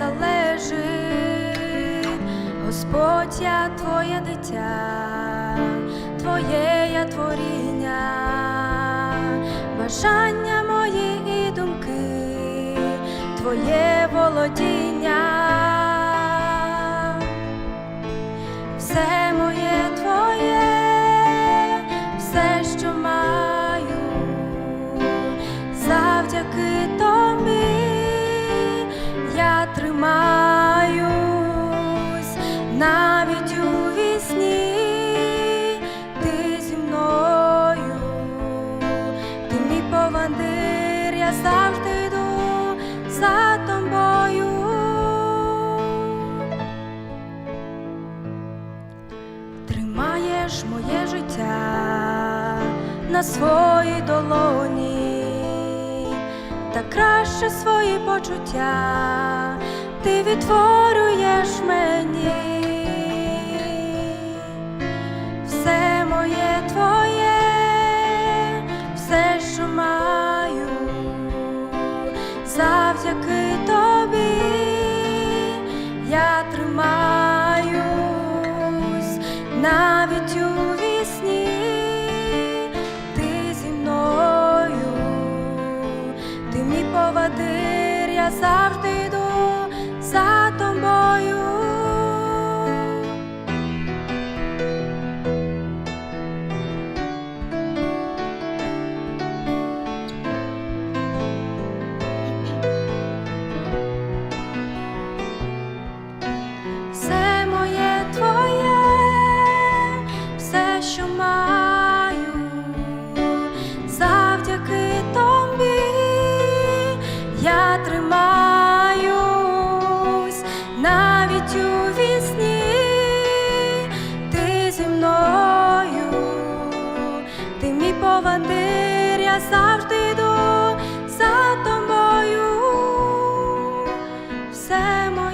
залежить, Господь, я твоє дитя, твоє я творіння, бажання мої і думки, твоє володіння. Навіть у вісні, ти зі мною, ти мій повандир, я завжди йду за тобою. Тримаєш моє життя на своїй долоні, та краще свої почуття ти відтворюєш мені. Я тримаюсь навіть у вісні, ти зі мною, ти мій повадир, я завжди йду завжди йду за тобою все моє.